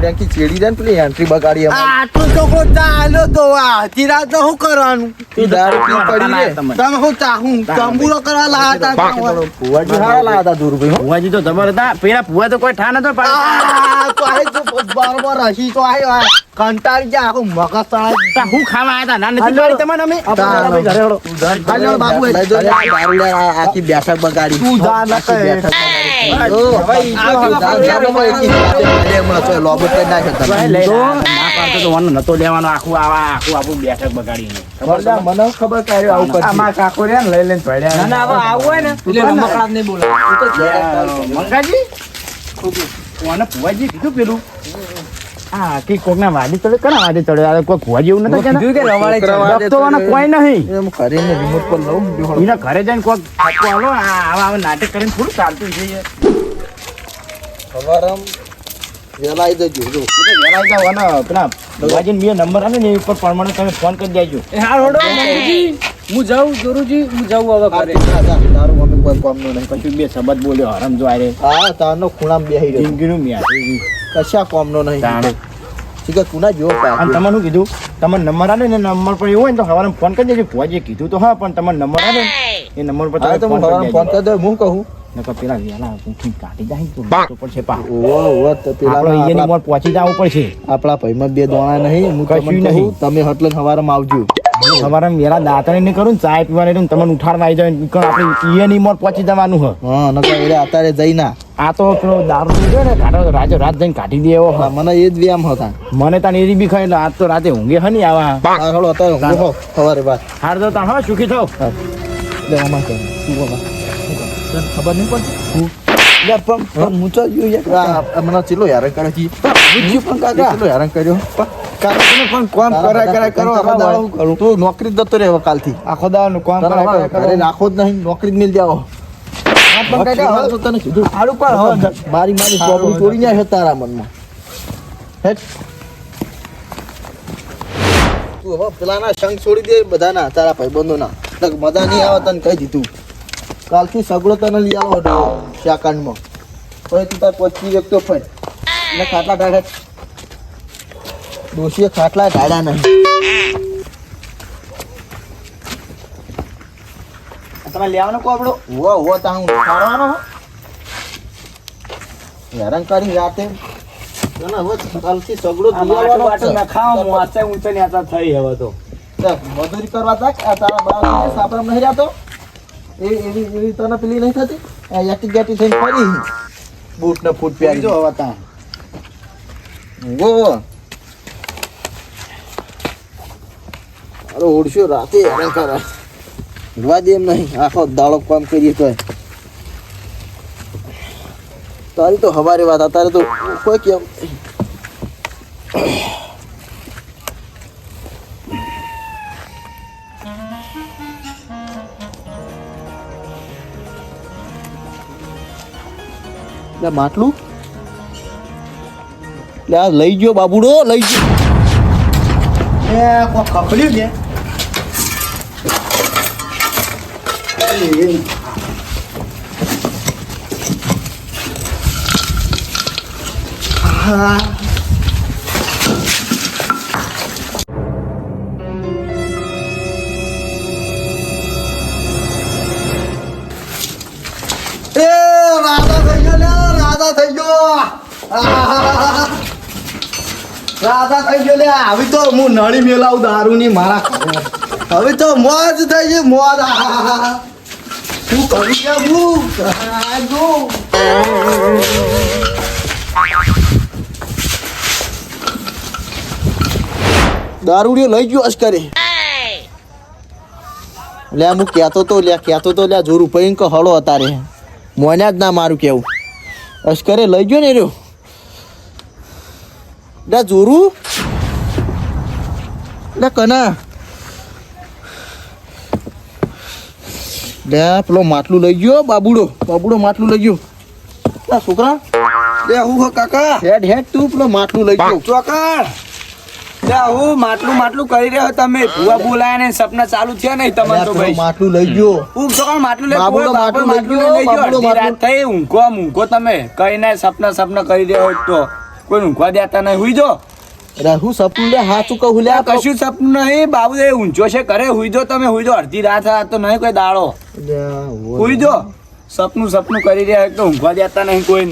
આવડ્યા કે ચેડી જાય પેલી એન્ટ્રી બગાડી. આટલો છોકરો ચાલ્યો તો આ ચિરાગ તો શું કરવાનું તું દારૂ પી પડી રે તમે હું ચાહું તંબુરો કરવા લાયા હતા ફુવાજી હારા લાયા હતા દૂરભાઈ હો. તો તમારે હતા પેલા પુવા તો કોઈ ઠા નતો. આ તો આય તો બરોબર હસી તો આય આ કંટાળી જાય આખું મગજ તળાય હું ખાવા આવ્યા હતા ના નથી પાડી તમને અમે? ઘરે હળો હાલો. બાબુ એ. દારૂ લે, આખી બેઠક બગાડી. તું જા ન કરી મંગાજી કીધું પેલું? હા કે કોક ના વાદી ચડે કના વાદી ચડે આ કોઈ કીધું કે રવાડે તો કોઈ નહીં. એમ કરીને remote પર લઉં એના ઘરે જઈને કોક ઠપકો આલો. આવા આવા નાટક કરીને થોડું ચાલતું છે સવારમ વહેલા આઈ જો. એ જાવ અને પેલા ભુવાજીને બે નંબર આવે ને એ ઉપર પરમાણે તમે ફોન કરી દેજો. એ હું જાઉં જોરુજી હું જાઉં હવે ઘરે. તારું મમ્મી કોઈ કામનું નહીં. પછી બે શબ્દ બોલ્યો હરમ જો આરે હા તારનો ખૂણામાં બેહી રહ્યો. જિંદગીનું મ્યા કશા કોમનો નહીં? તાણે. ઠીક તું ના જોવો અને. તમને શું કીધું? તમારો નંબર આવે ને નંબર પર એવું હોય ને તો સવારે ફોન કરી દેજો. ફોજે કીધું તો હા પણ તમારો નંબર આવે એ નંબર પર તમે તો ફોન સવારમાં ફોન કરી દો હું કહું. નકર પેલા વહેલા ઉઠીને કાઢી જાય તો તો પડશે પા ઓવો ઓવો તો પેલા આપણો આપણા પહોંચી જવું પડશે. આપણા ભાઈમાં બે દોણા નહીં હું કશું તમને નહીં. કહું તમે હટલે સવારે આવજો. સવારે મેરા દાંતણી નહીં કરું ને ચા પીવાની રહું તમને ઉઠાડવા આવી જાય નીકળ. આપણે અહીંયાની મોર પહોંચી જવાનું હ. હા નકર એટલે અત્યારે જઈ ના. આ તો પેલો દારૂ પીધો ને કાઢો રાજો રાત જઈને કાઢી દે એવો હા, મને એ જ વ્યાયામ હતા. મને તાન એરી બી ખાય એટલે આજ તો રાતે ઊંઘે હ નહીં આવા. હળો અત્યારે ઊંઘો સવારે બાદ. હાર તો તાણ હા સુખી થાવ. ખબર નહીં પડતી? પણ હું તો યો યાર હમણાં ચેલો કાઢી કરે છે. બુદ્ધિ પણ કાકા. ચેલો હેરાન કર્યો. કાકા પણ કામ કરાય કરાય કરો આખો દાડો કરું. તું નોકરી જ જતો રહે હવે કાલથી. આખો દાવાનું કામ ઘરે રાખો જ નહીં નોકરી જ મિલ જાઓ. મારી મારી ચોપડી તોડી છે તારા મનમાં. હેટ. તું હવે પેલાના સંગ છોડી દે બધાના તારા ભાઈબંધોના. મજા નહીં આવે તને કહી દીધું. કાલથી સગડો તને લઈ આવો હતો શાકાંડમાં પછી તું તાર પચી વ્યક્તો ફાઈ ને ખાટલા ઢાળે ડોશીએ ખાટલા ઢાળ્યા નહીં. તમે લેવાનો કોપડો ઉવો ઉવો તા હું ખાવાનો હેરાન કરી રાતે ના ના હવે કાલથી સગડો લઈ આવવાનો જ છે. ઊંચે ઊંચે નેતા થઈ હવે તો. મજૂરી કરવા આ તારા સાપરામાં નહીં રાતો એ એવી એવી તને પેલી નહીં થતી? આ યાટી ગાટી થઈને ફરી. બૂટ ને ફૂટ પહેરી જો હવે તા. ગો અરે ઓળશો રાતે હેરાન કરે ઉડવા દે એમ નહીં. આખો દાડો કામ કરીએ તો તારી તો હવારે વાત, અત્યારે તો કોઈ કેમ માટલું. લે, આ લઈ ગયો બાબુડો, લઈ ગયો. એ કોઈ કપડ્યું છે એ રાધા થઈ ગયો લે રાધા થઈ ગયો આહાહાહા. રાધા થઈ ગયો લે તો હું નળી મેલાવું દારૂની, મારા હવે તો મોજ થઈ ગઈ, મોજ. શું કરી કે હું? આ જો. દારૂડિયો લઈ ગયો અશ્કરે. લે, હું કહેતો તો લે, કહેતો તો લે, જોરું પૈન કે હળો અતારે. મોન્યા જ ના મારું કેવું અશ્કરે લઈ ગયો ને રહ્યો લે જોરું? લે કના. લે પેલો માટલું લઈ ગયો બાબુડો. બાબુડો માટલું લઈ ગયો. લે છોકરા? લે હું કાકા. હેડ હેડ. તું પેલો માટલું લઈ ગયો. ચોકર ત્યાં હું માટલું માટલું કરી રહ્યો તમે. ભૂવા બોલાયા ને સપના ચાલુ થયા નહીં લે તમારે તો ભાઈ. માટલું લઈ ગયો. હું ચોકર માટલું લઈ બાબુડો માટલું લઈ ગયો, રાત. થઈ ઊંઘો ઊંઘો તમે. કઈ ના સપના સપના કરી રહ્યો હોય તો. કોઈ ઊંઘવા દેતા નહીં. હુઈ જો. રહું સપનું લે હાચું કહું લે કશું સપનું નહીં. બાબુ એ ઊંચો છે કરે હુઈ જો તમે. હુઈ જો. અડધી રાત આ તો નહીં કોઈ દાડો. હુઈ જો. સપનું સપનું કરી રહ્યા એક તો ઊંઘવા દેતા નહીં કોઈ.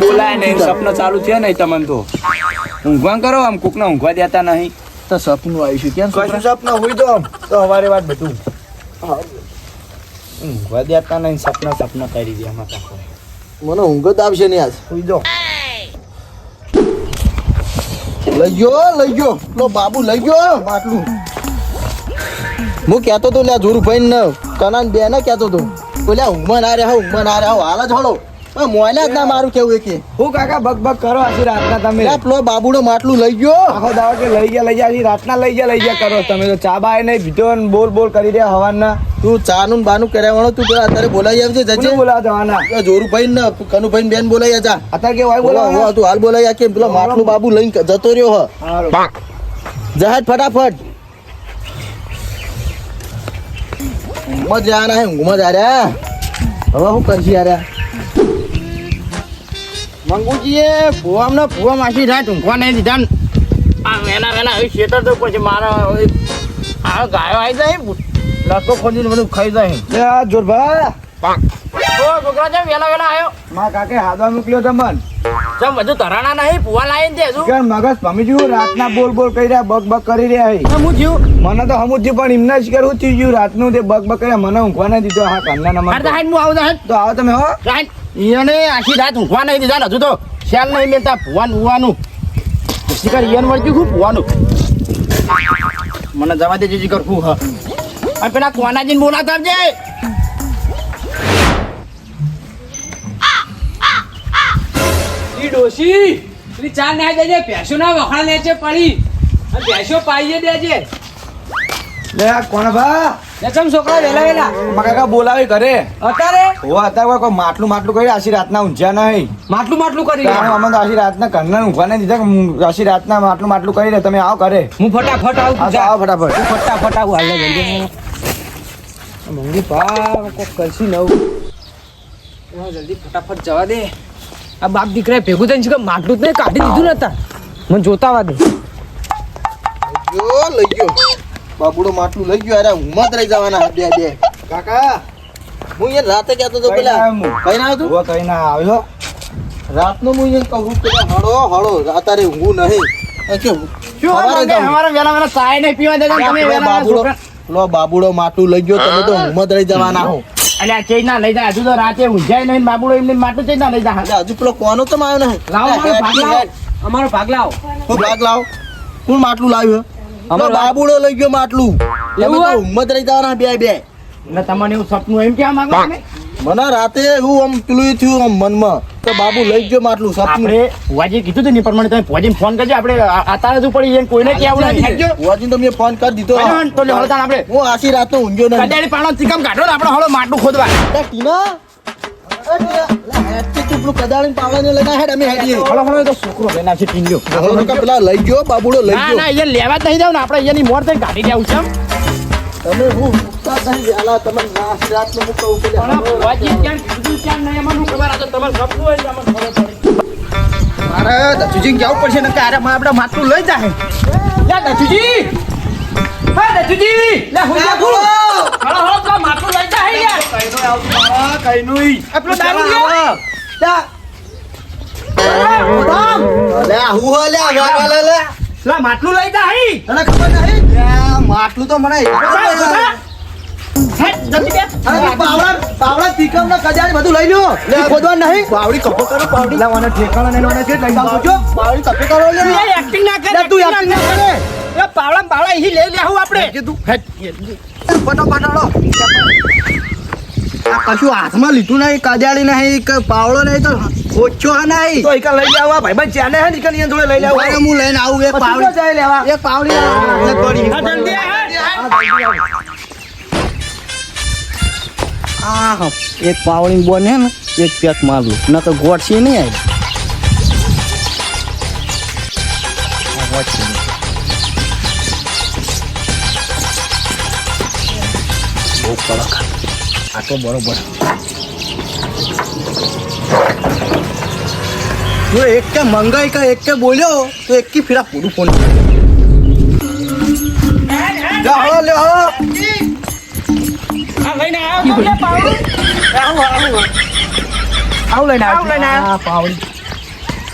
બોલાય નહીં. સપનું ચાલુ થયો નહીં તમને તો. ઊંઘવા કરો આમ કોકને ઊંઘવા દેતા નહીં. તો સપનું આવીશું કેમ કશું સપનું? હુઈ જો તો હવારે વાત બધું. ઊંઘવા દેતા નહીં. સપના સપના કરી દે અમારા મને ઊંઘ જ આવશે નહીં આજ. હુઈ જો. લઈ ગયો લઈ ગયો. લો, બાબુ, લઈ ગયો. માટલું હું કહેતો તો, લ્યા જોરુભાઈ ને કનાન બે ને કહેતો તો. બોલ્યા ઊંઘમાં ના રહ્યા ઊંઘમાં ના રહ્યા હાલ જ હળો. મોયના જ ના મારું કેવું એ કે હું કાકા બગ બગ કરો આજે રાતના તમે. પેલો બાબુડો માટલું લઈ ગયો. આખો દાવો કે લઈ ગયા લઈ ગયા આખી રાતના લઈ ગયા લઈ ગયા કરો. તમે તો ચા બાય નહીં પીધો ને બોલ બોલ કરી રહ્યા હવાના તું ચા નું બાનું કર્યા વાળો તું પેલા અત્યારે બોલાઈ આવજે જજે. બોલાવા જવાના? જોરુભાઈ ને કનુભાઈ ને બેન બોલાઈ જા અત્યારે કે હોય? બોલા બોલાવા તું હાલ બોલાઈ આ કેમ પેલો માટલું બાબુ લઈને જતો રહ્યો હ. જહાજ ફટાફટ. ઊંઘમાં જ જવાના હે ઊંઘમાં જ રહ્યા. હવે શું કરશી યાર? મંગુજીએ ભુવામને ભુવા માસી રાત ઊંઘવા નહીં દીધા. આ વેના વેના હવે શેતર તો પછી મારા આ ગાયો આવી જાય લસકો ખોદીને બધું ખાઈ જાય આ જોરભા પાક છોકરા જેમ વેલા વેલા આવ્યો માં કાકે હાદવા મોકલ્યો તમન જેમ બધું તરાણા નહીં પુવા લાવીને દે શું મગજ ભમી જ્યું રાતના બોલ બોલ કરી રહ્યા બગ બગ કરી રહ્યા હે. હું મને તો સમજ પણ એમને જ કરવું થઈ ગયું. રાતનું તે બગ બગ કર્યા મને ઊંઘવા ના દીધો. હા મારે નંબર તો હાઈટ હું આવું તો આવો તમે હો. હાઈટ. ઈયોને આખી રાત ઊંઘવા નહીં દીધા ને હજુ તો શ્યાલ નહીં લેતા ભુવાન ભુવાનું શિકાર ઈયન વળગ્યું ખૂબ ભુવાનું? મને જવા દેજે જીકર ખૂબ હા. અને પેલા કોનાજીને બોલાતા આવજે. ઈ ડોશી પેલી ચા ના દેજે ભેંસો ના વખણા લે છે પડી. અને ભેંસો પાઈએ દેજે. લે આ કોણ ભા? ચમ છોકરા વેલા વેલા. માં કાકા બોલાવી ઘરે. અત્યારે? હો અત્યારે કોઈ માટલું માટલું કરી આશી રાતના ઊંઝ્યા નહીં. માટલું માટલું કરી કારણ અમે તો આશી રાતના ઘરના ઊંઘવા નહીં દીધા કે હું આશી રાતના માટલું માટલું કરી દે તમે આવો ઘરે. હું ફટાફટ આવું આવો ફટાફટ. હું ફટાફટ આવું હાલ જલ્દી. મંગી પા કોક કરશી નવું. જલ્દી ફટાફટ જવા દે. આ બાપ દીકરાએ ભેગું થઈને કે માટલું જ નહીં કાઢી દીધું નતા મને જોતા વા દે ગયો લઈ ગયો. બાબુડો માટલું લઈ ગયો અરે જ રહી જવાના બે બે. કાકા. હું યાર રાતે કહેતો તો પેલા આવ્યો? કઈ ના ઓ કઈ ના આવ્યો? રાતનો હું યાર કહું તો હળો હળો રાતારે ઊંઘું નહીં. વેલા બાબુડો માટલું લઈ ગયો તમે તો ઊંઘમાં રહી જવાના હો. અલ્યા ચેજ ના લઈ જાય હજુ તો રાતે ઊંઝાય નહીં બાબુડો એમને માટલું ચેજ ના લઈ જાય હજુ પેલો કોનો તો આવ્યો નહીં? લાવો અમારો ભાગ લાવો. અમારો ભાગ લાવો. હું ભાગ લાવ. કોણ માટલું લાવ્યો અમારો બાબુડો લઈ ગયો માટલું. એવું તો હોય? ઊંઘમાં રહી જવાના બે બે. ને તમને એવું સપનું એમ કેવા માંગો તમે મને રાતે એવું આમ પેલું થયું આમ મનમાં તો બાબુ લઈ ગયો માટલું સપનું. આપણે વાજી કીધું હતું ને પ્રમાણે તમે ભુવાજીને ફોન કરજો આપણે આ- અત્યારે જ પડી એને કોઈને કેવું નહીં હેડજો. તમે મેં ફોન કરી દીધો. તો લે હળતા આપણે. હું આશી રાત નો ઊંઘ્યો નહીં કડાળી પાણો ચીકમ કાઢો ને આપણે હળો માટલું ખોદવા. ટીના. અરે ટીના, લા, હેડથી તું પેલું કદાળીને પાવડાને લઈને હેડ અમે હેડીએ હળો હળો તો છોકરો લઈને આવશે ટીંગ્યો. હવે તો પેલા લઈ ગયો બાબુડો લઈ ગયો. ના એ લેવા જ નહીં જાવ ને આપણે એની મોર થઈને કાઢી દેવું છે તમે હું ઉઠતા જ નહીં વહેલા તમે ના રાતનું મૂકવું પેલા પણ આ ક્યાં કીધું ક્યાં નહીં એમાં ખબર આ તો તમારે સપનું હોય ને તમને ખબર પડે. મારે દસુજીને જવું પડશે ને અરે આપણે માટલું લઈ જાય લે દસુજી હા દસુજી લે હું જા બોલો હળો હળો તો માટલું લઈ જાય યાર આપણો દારૂ જા. માટલું લઈ જાય તને ખબર નહીં? માટલું તો મને પાવડા પાવડા લઈ લે આપણે. કશું હાથમાં લીધું નહીં કજાડી નહીં કે પાવડો નહીં તો ઓછો નહીં. તો એકા લઈ જાવ ભાઈબંધ ચાલે હે નીકળી જોડે લઈ જાવ હવે હું લઈને આવું એક પાવડી જાય લેવા? એક પાવડી લાવો, એક આ, પાવડી બોને ને એક પેક મારું ન તો ગોળસી નહીં આવી જો એક કે મંગાઈ કે એક કે બોલ્યો તો એક કી ફીરા પૂરું ફોન જા હળો લે આ લઈને આવો. તમને પાવડી. આવો આવો આવું. લઈને આવું. લઈને આવ. આ પાવડી.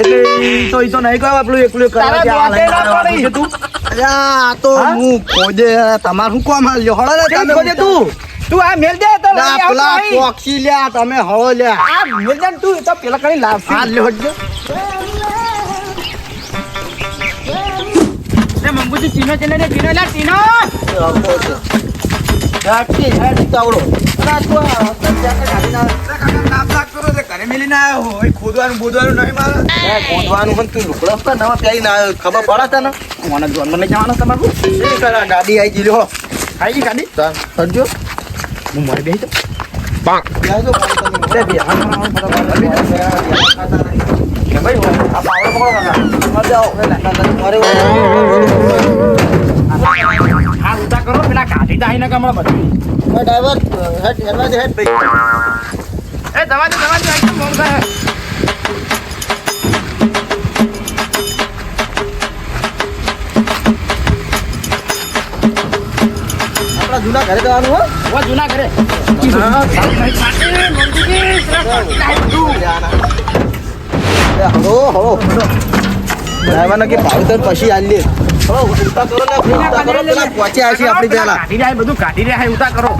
એટલે તો ઈ તો નહીં કહો આપણું એકલું કરવા આ. તું અલ્યા તો હું ખોજે તમાર શું કોમ હાલ્યો હળો લે તમે ખોજે તું તું આ મેલ દે તો લા, પેલા પોક્ષી લ્યા તમે હળો લ્યા આ મેલ દે તું તો પેલા કઈ લાવશે આ લ્યો હટજો રે મંગુજી ચીનો ચીનો ને ચીનો લા ચીનો રાખી હેડ તાવડો અલા તો આ સંધ્યા કે ગાડી ના નામ લાગ હતો, ઘરે મેલીને આવ્યો હોય ખોદવાનું બોદવાનું નહીં મારે. ખોદવાનું પણ તું લુકડો પર નવા પ્યાઈ ના આવ્યો. ખબર પડે તને? મને નહીં જવાનું તમારું? કરા? ગાડી આવી ગઈ હો. આવી ગઈ ગાડી? ચાલ હું મરી બેસી જાઉં. બેસજો, પાણી તમે. બે બે હા, હા, હા, ફટાફટ. કે ભાઈ આ પાવડો પકડો કાકા. મર જાઓ. મારે હા ઉતા કરો પેલા કાઢી જાય ને કમળા બધું. ડ્રાઈવર હેડ હેડવા દે હેડ ભાઈ. એ દવા દે એકદમ મોંઘા હે. આપણા જૂના ઘરે જવાનું હો. ઓ જૂના ઘરે. હળો હળો. ડ્રાઈવરને કે ભાવતર પછી આલી હળો ઉતા કરો ને ઉતા કરો પેલા પહોંચ્યા છે આપણી પેલા કાઢી રહ્યા બધું કાઢી રહ્યા ઉતા કરો.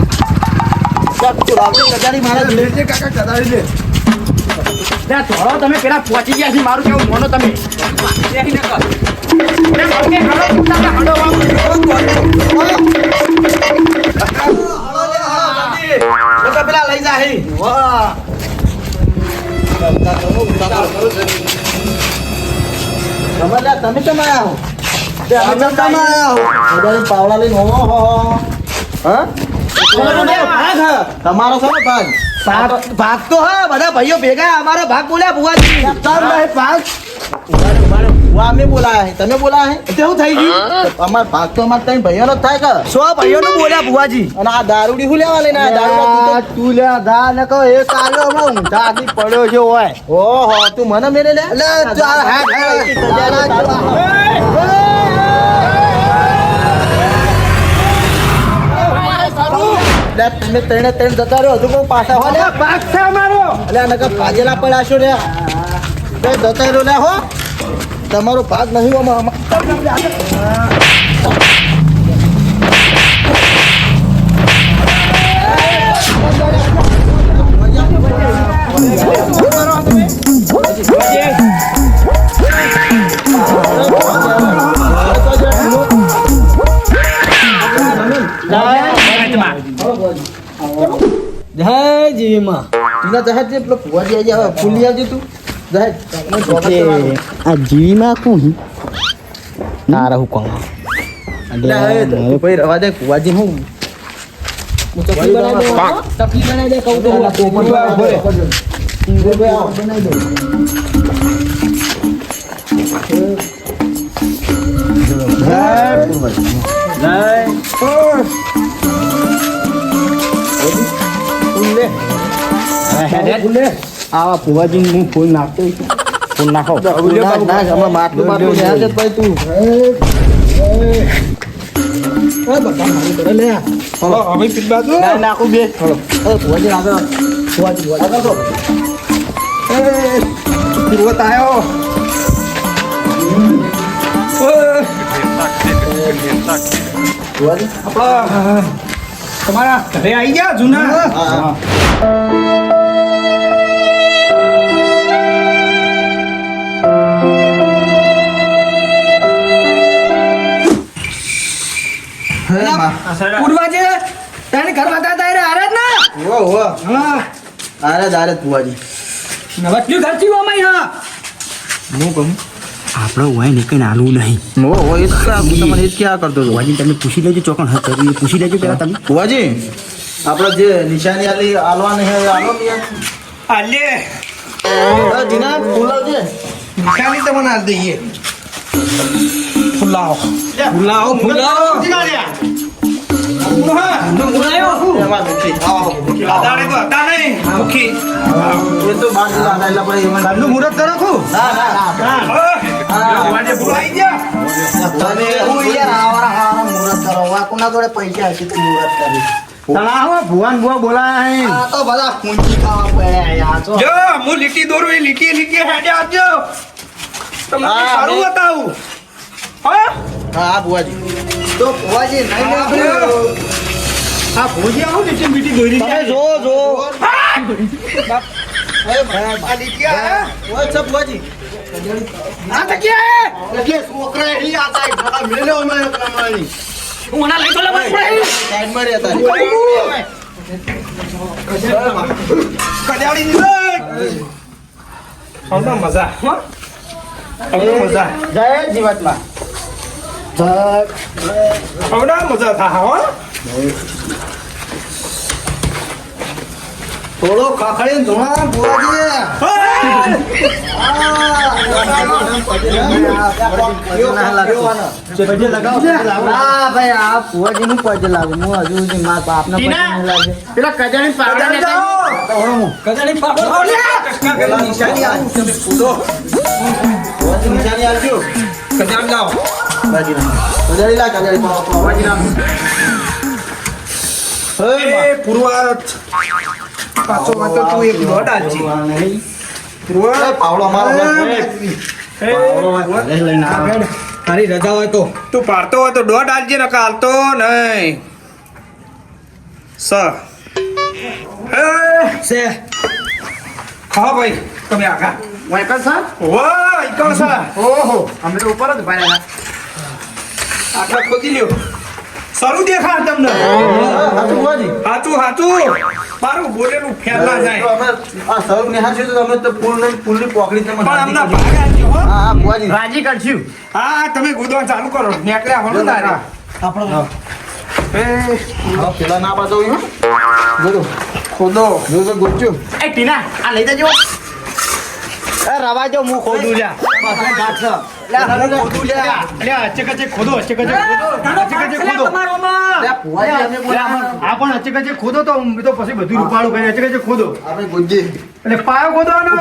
ધોળો તમે પેલા પહોંચી ગયા છે મારું કેવું મોનો તમે? પેલા લઈ જા હે. વાહ. ઉતા કરો ઉતા કરો તમે તમે આયા હો? તે અમે કેમ કામ આયા હો? પાવડા લઈને હો. હો. હા તમારો છે ભાગ ભાગ તો હા બધા ભાઈઓ ભેગા અમારો ભાગ બોલ્યા ભુવાજી ભાગ અમે બોલાયા હે તમે બોલાયા હે કેવું થઈ ગયું અમાર ભાગ તો અમાર ત્રણ ભાઈઓનો જ થાય કે સો ભાઈઓનું બોલ્યા ભુવાજી અને આ દારૂડી શું લેવા લઈને દારૂ તું લે દા ને કહો એ કાલો હમણાં ઊંધા પડ્યો છે ઓય ઓહો તું મને મેરે લે લે ચાલ લે તમે ત્રણે ત્રણ જતા રહ્યો હજુ કોઈ પાછા હો લે ભાગ છે અમારો. એટલે નકર પાજેલા પડાશો લ્યા. રે બે જતા રહ્યો હો. તમારો ભાગ નહીં આમાં જીવીમાં તીના જહાજ જે પેલો ફુવાજી આવી આવે ફૂલી આવજે તું. જહાજ આ જીવીમાં કોણ? ના રહું કોણ? ભાઈ રવા દે ફુવાજી હું? ચકલી બનાવી દે ચકલી બનાવી દે કહું તો. બનાવી દે. આવા ફુવાજી હું ફૂલ નાખતો ફૂલ નાખો. માટલું માટલું છે. ભાઈ તું. ના, નાખું બે. એ, ફુવાજી આગળ ફુવાજી આગળ આવ્યો તમારા ઘરે આવી ગયા જૂના? પૂર્વાજે તને ઘર બતા તારે આરે જ ના? ઓ ઓ હા. આરે જ આરે જ ફુવાજી નવત્યું ખર્ચી ઓમાઈ હા. હું કહું? આપણો હોય ને કઈ નાલું નહીં. ઓ ઓ એ તમને એ ક્યાં કરતો હતો વાજી તમે પૂછી લેજો ચોકણ હા પૂછી લેજો પેલા તમે. ફુવાજી આપણે જે નિશાની આલી આલવાની હે આલો ને આલે. જીના ફૂલાવજે નિશાની તમને આલ દઈએ. ફુલાવો ફુલાવો ફુલાવો મુહૂર્ત કરો છું ના, ના, ના. વાજે ભૂલાઈ ગયા તમે હું યાર આવારા હાવારા મુહૂર્ત કરો. વાકુના જોડે પૈસા હશે તું મુહૂર્ત કરી. તળાવ ભુવાન ભુવા બોલાય આ તો બધા કુંચી ખાવા પડ્યા યાર. જો. જો હું લીટી દોરું એ લીટી લીટી હેડે આપજો તમને સારું બતાવું હા હા, બુઆજી. તો બુઆજી નહીં હા ભુજી આવું લીટી મીટી દોરી તમે જો જો મજા. મજા. જય જીવાતમાં. જય આવડા મજા થા હો થોડો ખાખડી ધોણા ના ભાઈ આ ફુવાજી નું પજે લાગે હું હજુ સુધી મારા બાપના પજે નહીં લાગે પેલા કજાણી પાવડા ને કદાણી કજામ જાઓ કજાડી લા કજાડી પાવ ફુવાજી નામ એ પૂર્વાત પાછો વાતો તું એક દોડ આલજી પૂર્વાત પાવડો મારો તારી રજા હોય તો. તું પાડતો હોય તો દોઢ આલજે ને કાલતો નહીં. સ હે છે. હા ભાઈ તમે આગા વાયકલ સર? વાહ ઈકણ સા ઓહો અમે તો ઉપર જ ઊભા આખા ખોદી લ્યો. સારું દેખા તમને? હાચું ફુવાજી હાચું હાચું. મારું બોલેલું ફેરલા જાય. આ સૌ ને હાચું તો તમે તો ફૂલ ને ફૂલની પોકડી તમે પણ અમને ભાગ આલજો હો. હા ફુવાજી રાજી કરશું. હા તમે ગોદવા ચાલુ કરો. નીકળ્યા હોનો તારે. આપણો એ પેલા ના પાડતો હોય ગોદો ખોદો. જો જો ગોચ્યો એ ટીના આ લઈ જજો. રવા જો હું ખોદું લ્યા. ખોદું તો તો પછી બધું રૂપાળું કરી અચ્ચે ખોદો. એટલે પાયો ખોદવાનો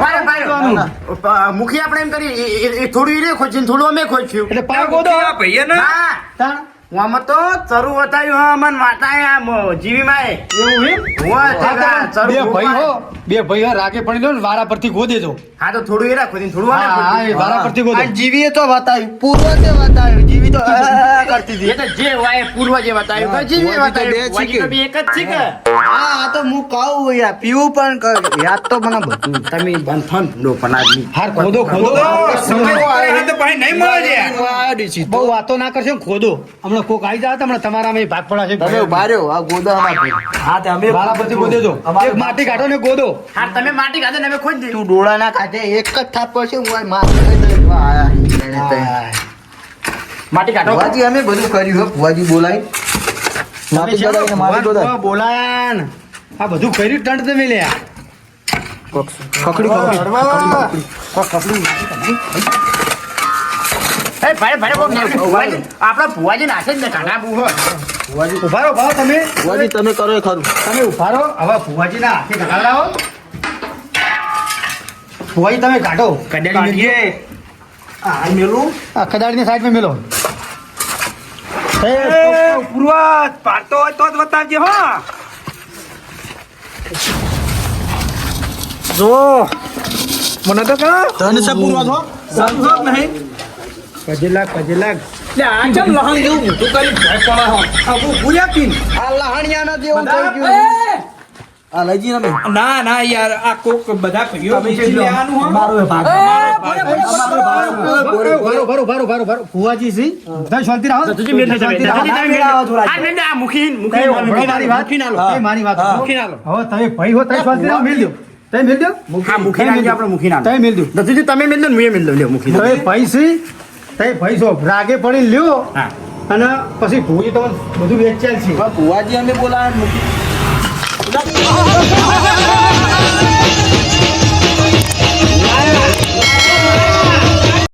મુખી આપણે એમ કરી એ- એ- એ થોડું ઈને ખોચ્યું થોડું અમે ખોચ્યું. એટલે પાયો ખોદો. ભાઈ ને? તાણ તો ચરુ હા મન માતાએ જીવી માએ. એવું હા, ચરુ બે ભાઈ હો બે ભાઈ હો રાગે પડી લો ને વારા પરથી ખોદે જો. હા તો થોડું એ રાખો થોડું હા હા, એ વારા પરથી ખોદો જીવીએ તો બતાવ્યું પૂર્વજે બતાવ્યું જીવી તો આ, આ, આ કરતી હતી. એ તો જે હોય પૂર્વ જે બે ભુવાજી એક જ છે કે હા આ તો હું કહું યાર પીવું પણ કર. યાદ તો મને બધું. તમે બંધન નો પણ આદમી. હાર ખોદો ખોદો. સમય આ તો ભાઈ નહીં મળે છે. બહુ વાતો ના કરશે ખોદો. હમણાં કોક આવી જાય તો હમણાં તમારા ભાગ પડાશે તમે ઊભા રહ્યો આ ગોદામાં હા તે અમે વારા પરથી ખોદે જો એક માટી કાઢો ને ગોદો. હા તમે માટી કાઢો ને અમે ખોજ દે તું ડોળા ના કાઢે એક જ થાપ પડશે હું માર. માટી કાઢો. ભુવાજી અમે બધું કર્યું હો. ભુવાજી બોલાય. મારી. બોલાયા આ બધું કર્યું ટંટ તમે લ્યા. ખખડી ખખડી એ ભાઈ ભાઈ કોક ને આપણા ભુવાજી નાશે જ ને કાઢા બુહો ભુવાજી. ઊભા રહો ભાવ તમે. ભુવાજી તમે કરો એ ખરું. તમે ઊભા રહો હવે ભુવાજીના હાથે ઘટાડાવો ભુવાજી તમે કાઢો. કડાડી મેલજો. આ મેલું. આ કડાડીની સાઈડમાં મેલો. એ પૂર્વાત. પાડતો હોય તો જ બતાવજે હો. જો. મને તો કહો. ધન છે પૂર્વા છો સમજો નહીં. કજેલા કજલાક. લે આ ચમ લહણ જેવું મોટું કરી ભય પડે હો? આવું ભૂયા પીન આ લહાણિયાના જેવું થઈ ગયું. આ લઈ જઈએ ના ના યાર આ કોક બધા ભાઈઓ પૂછી લેવાનું હો. મારો ભાગ. ભરો ભરો ભરો ભરો ભરો ભુવાજી સી તમે શાંતિ રહો તુજી મેલ થઈ શાંતિ રહો. આ આ મુખી મુખી મારી વાત. એ મારી વાત. મુખી નાલો હવે તમે ભાઈ હો તમે શાંતિ રહો મેલ દો. તમે મેલ દો. હા મુખી નાલો આપણે મુખી નાલો તમે મેલ દો. તુજી તમે મેલ દો મેં મેલ દો. લ્યો મુખી. તમે ભાઈ સી તમે ભાઈ રાગે પડી લ્યો. અને પછી ભૂજી તો બધું વેચાય છે. ભુવાજી અમે બોલાવે